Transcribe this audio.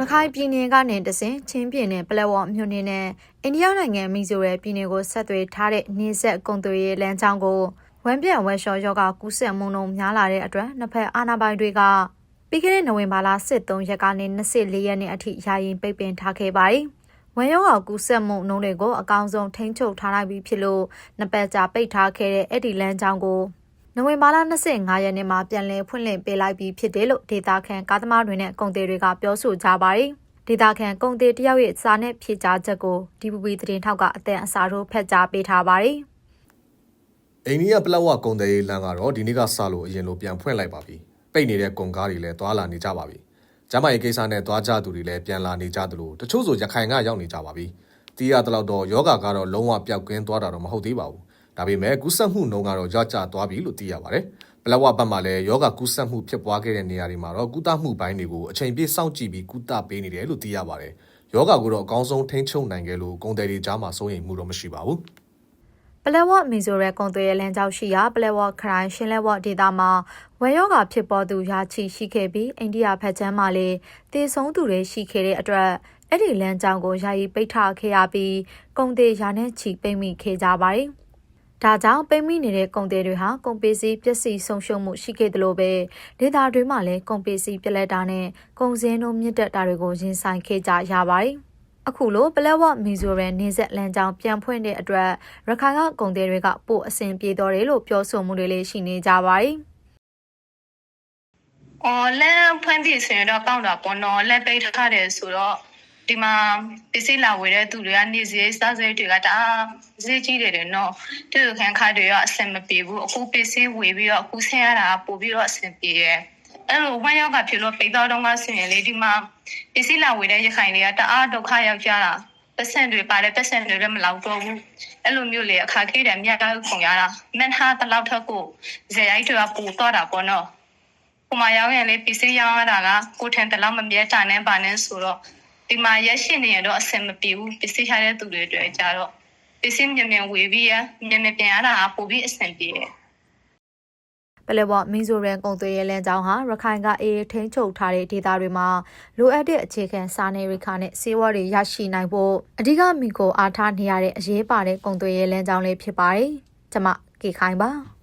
ရခိုင်ပြည်နယ်ကနေတဆင်ချင်းပြည်နယ်ပလက်ဝမြို့နယ်နဲ့အိန္ဒိယနိုင်ငံမီဇိုရယ်ပြည်နယ်ကိုဆက်သွယ်ထားတဲ့နေဆက်ကုံသွေးရေးလမ်းကြောင်းကိုဝမ်ပြန်ဝက်ရှော့ယောဂကူးစက်မှုနှုန်းများလာတဲ့အတွက်နှစ်ဖက်အာဏာပိုင်တွေကပြီးခဲ့တဲ့နိုဝင်ဘာလ23ရက်ကနေ24ရက်နေ့အထိယာယီပိတ်ပင်ထားခဲ့ပါတယ်။ဝမ်ယောဂကူးစက်မှုနှုန်းတွေကိုအကောင်းဆုံးထိန်းချုပ်ထားနိုင်ပြီဖြစ်လို့နှစ်ပတ်ကြာပိတ်ထားခဲ့တဲ့အဲ့ဒီလမ်းကြောင်းကို နိုဝင်ဘာလ25ရက်နေ့မှာပြန်လည်ဖွင့်လှစ်ပေးလိုက်ပြီးဖြစ်တယ်လို့ဒေတာခန်ကားသမားတွေနဲ့ကုန်သည်တွေကပြောဆိုကြပါတယ်။ဒေတာခန်ကုန်သည်တယောက်ရဲ့စာနဲ့ဖြေကြားချက်ကို DPP သတင်းထောက်ကအတန်အစာတို့ဖတ်ကြားပေးထားပါတယ်။အိန္ဒိယပလက်ဝကုန်တယ်ရေးလမ်းကတော့ဒီနေ့ကစလို့အရင်လိုပြန်ဖွင့်လိုက်ပါပြီ။ပိတ်နေတဲ့ကုန်ကားတွေလည်းသွာလာနေကြပါပြီ။ကျမရေးကိစ္စနဲ့သွားကြသူတွေလည်းပြန်လာနေကြသလိုတချို့ဆိုရခိုင်ကရောက်နေကြပါပြီ။တီးရတလောက်တော့ယောဂကတော့လုံးဝပျောက်ကင်းသွားတာတော့မဟုတ်သေးပါဘူး။ ဒါပေမဲ့ကူးစက်မှုနှုန်းကတော့ကြကြသွားပြီလို့သိရပါတယ်။ပလက်ဝဘက်မှာလည်းယောဂကူးစက်မှုဖြစ်ပွားခဲ့တဲ့နေရာတွေမှာတော့ကုသမှုပိုင်းတွေကိုအချိန်ပြည့်စောင့်ကြည့်ပြီးကုသပေးနေတယ်လို့သိရပါတယ်။ယောဂကိုတော့အကောင်းဆုံးထိန်းချုပ်နိုင်ခဲ့လို့ကုန်တယ်တွေကြားမှာစိုးရိမ်မှုတော့မရှိပါဘူး။ပလက်ဝမီဇိုရဲကွန်သွေးလမ်းကြောင်းရှိရာပလက်ဝခရိုင်ရှင်လက်ဝဒေသမှာဝယ်ယောဂဖြစ်ပေါ်သူရာချီရှိခဲ့ပြီးအိန္ဒိယဖက်ချမ်းမှာလည်းတေဆုံးသူတွေရှိခဲ့တဲ့အတွက်အဲ့ဒီလမ်းကြောင်းကိုယာယီပိတ်ထားခဲ့ရပြီးကုန်သေးရာနဲ့ချီပိတ်မိခဲ့ကြပါတယ်။ ဒါကြောင့်ပိတ်မိနေတဲ့ကုန်သေးတွေဟာကုန်ပစ္စည်းပျက်စီးဆုံးရှုံးမှုရှိခဲ့တယ်လို့ပဲဒေသတွင်းမှာလည်းကုန်ပစ္စည်းပြလက်တာနဲ့ကုန်စည်နှုန်းမြင့်တက်တာတွေကိုရင်ဆိုင်ခဲ့ကြရပါတယ်။အခုလိုပလက်ဝမီဇိုရန်နေဆက်လမ်းကြောင်းပြန်ဖွင့်တဲ့အတွက်ရခိုင်ကကုန်သည်တွေကပို့အဆင်ပြေတော်တယ်လို့ပြောဆိုမှုတွေလည်းရှိနေကြပါတယ်။အော်လမ်းဖွင့်ပြီဆိုရင်တော့ကောင်းတာပေါ့နော်။လက်ပိတ်ထားတယ်ဆိုတော့ ဒီမှာပစ္စည်းလာဝယ်တဲ့သူတွေကနေစည်းစားစည်းတွေကတအားဈေးကြီးတယ်တယ်နော်။တူခံခါတွေရောအဆင်မပြေဘူး။အခုပစ္စည်းဝယ်ပြီးတော့အခုဆင်းရတာပို့ပြီးတော့အဆင်ပြေရဲ့။အဲ့လိုဝမ်းရောက်ကဖြစ်လို့ပိတ်တော့တော့ကဆိုရင်လေဒီမှာပစ္စည်းလာဝယ်တဲ့ရခိုင်တွေကတအားဒုက္ခရောက်ကြတာ။ပတ်စံတွေပါတယ်ပတ်စံတွေလည်းမလောက်တော့ဘူးအဲ့လိုမျိုးလေအခါခေးတယ်မြတ်ကောက်ခုံရတာမန်ဟာတလောက်ထက်ကိုဇေယိုက်တွေကပူတော့တာပေါ့နော်ကိုမရောက်ရင်လေပစ္စည်းရောင်းရတာကကိုထန်တလောက်မမြဲတာနဲ့ပါနဲ့ဆိုတော့ ဒီမှာရက်ရှိနေရတော့အဆင်မပြေဘူးပစ္စည်းထားတဲ့သူတွေတွေ့ကြတော့ပစ္စည်းမြန်မြန်ဝေပြီးရမြန်မြန်ပြန်ရတာပိုပြီးအဆင်ပြေတယ်ပလက်ဝမီဇိုရန်ကုန်သွေးရဲလမ်းကြောင်းဟာရခိုင်ကအေးထိန်းချုပ်ထားတဲ့ဒေသတွေမှာလိုအပ်တဲ့အခြေခံစားနေရိခါနဲ့စေဝါတွေရရှိနိုင်ဖို့အဓိကမိကိုအားထားနေရတဲ့အရေးပါတဲ့ကုန်သွေးရဲလမ်းကြောင်းလေးဖြစ်ပါတယ်။ကျွန်မကေခိုင်ပါ။